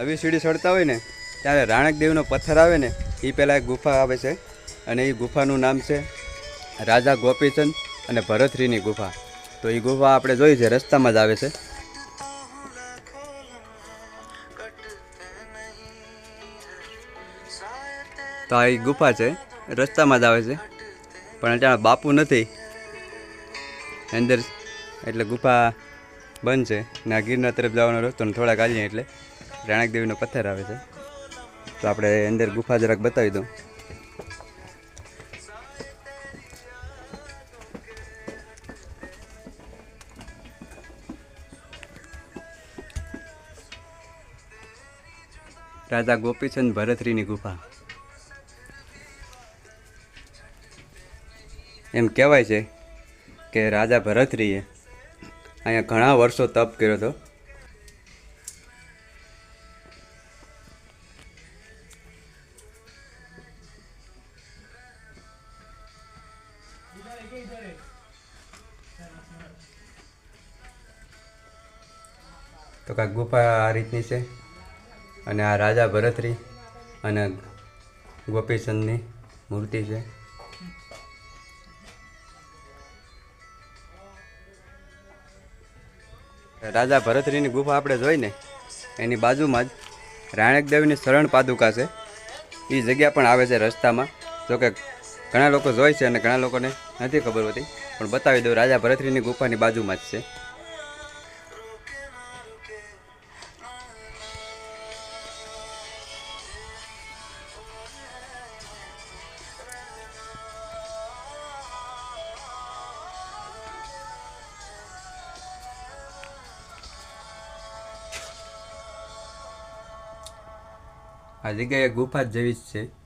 નવી સીડી ચડતા હોય ને, ત્યારે રાણકદેવનો પથ્થર આવે ને, એ પહેલાં એક ગુફા આવે છે. અને એ ગુફાનું નામ છે રાજા ગોપીચંદ અને ભરતરીની ગુફા. તો એ ગુફા આપણે જોઈ છે, રસ્તામાં જ આવે છે. તો આ એ ગુફા છે, રસ્તામાં જ આવે છે. પણ ત્યાં બાપુ નથી. અંદર એટલે ગુફા બંધ છે. ને ગિરનાર તરફ જવાનો રસ્તો થોડાક આવીએ એટલે. રાણક દેવીનો પથ્થર આવે છે. તો આપણે અંદર ગુફા જરાક બતાવી દઉં. રાજા ગોપીચંદ ભરતરીની ગુફા. એમ કહેવાય છે કે રાજા ભરતરીએ અહીંયા ઘણા વર્ષો તપ કર્યો હતો. તો કાંઈક ગુફા આ રીતની છે. અને આ રાજા ભરતરી અને ગોપીચંદની મૂર્તિ છે. રાજા ભરતરીની ગુફા આપણે જોઈને એની બાજુમાં જ રાણકદેવની શરણ પાદુકા છે. એ જગ્યા પણ આવે છે રસ્તામાં. જોકે ઘણા લોકો જોઈ છે અને ઘણા લોકોને નથી ખબર હોતી, પણ બતાવી દઉં, રાજા ભરતરીની ગુફાની બાજુમાં જ છે. આ જગ્યાએ ગુફા જેવી જ છે.